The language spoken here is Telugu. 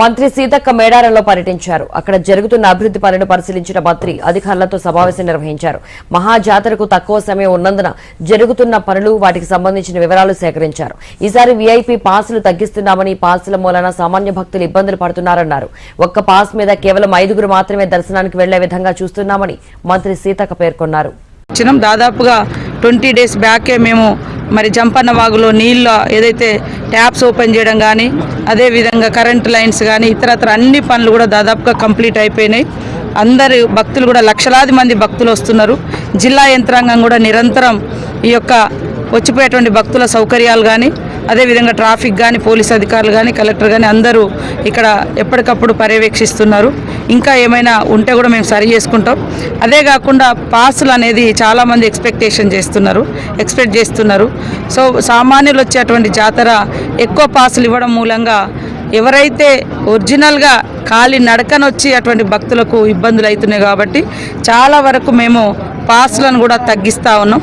మంత్రి సీతక్క మేడారంలో పర్యటించారు. అక్కడ జరుగుతున్న అభివృద్ధి పనులను పరిశీలించిన మంత్రి అధికారులతో సమావేశం నిర్వహించారు. మహాజాతరకు తక్కువ సమయం ఉన్నందున జరుగుతున్న పనులు వాటికి సంబంధించిన వివరాలు సేకరించారు. ఈసారి వీఐపీ పాసులు తగ్గిస్తున్నామని పాసుల మూలన సామాన్య భక్తులు ఇబ్బందులు పడుతున్నారన్నారు. ఒక్క పాస్ మీద కేవలం ఐదుగురు మాత్రమే దర్శనానికి వెళ్ళే విధంగా చూస్తున్నామని మంత్రి సీతక్క పేర్కొన్నారు. దాదాపుగా ట్వంటీ డేస్ బ్యాకే మేము మరి జంపన్న వాగులో నీళ్ళ ఏదైతే ట్యాప్స్ ఓపెన్ చేయడం కానీ అదేవిధంగా కరెంట్ లైన్స్ కానీ ఇతరత్ర అన్ని పనులు కూడా దాదాపుగా కంప్లీట్ అయిపోయినాయి. అందరు భక్తులు కూడా లక్షలాది మంది భక్తులు వస్తున్నారు. జిల్లా యంత్రాంగం కూడా నిరంతరం ఈ యొక్క వచ్చిపోయేటువంటి భక్తుల సౌకర్యాలు కానీ అదేవిధంగా ట్రాఫిక్ కానీ పోలీస్ అధికారులు కానీ కలెక్టర్ కానీ అందరూ ఇక్కడ ఎప్పటికప్పుడు పర్యవేక్షిస్తున్నారు. ఇంకా ఏమైనా ఉంటే కూడా మేము సరి చేసుకుంటాం. అదే కాకుండా పాసులు అనేది చాలామంది ఎక్స్పెక్టేషన్ చేస్తున్నారు ఎక్స్పెక్ట్ చేస్తున్నారు. సో సామాన్యులు వచ్చేటువంటి జాతర ఎక్కువ పాసులు ఇవ్వడం మూలంగా ఎవరైతే ఒరిజినల్గా ఖాళీ నడకనొచ్చి అటువంటి భక్తులకు ఇబ్బందులు అవుతున్నాయి కాబట్టి చాలా వరకు మేము పాసులను కూడా తగ్గిస్తూ ఉన్నాం.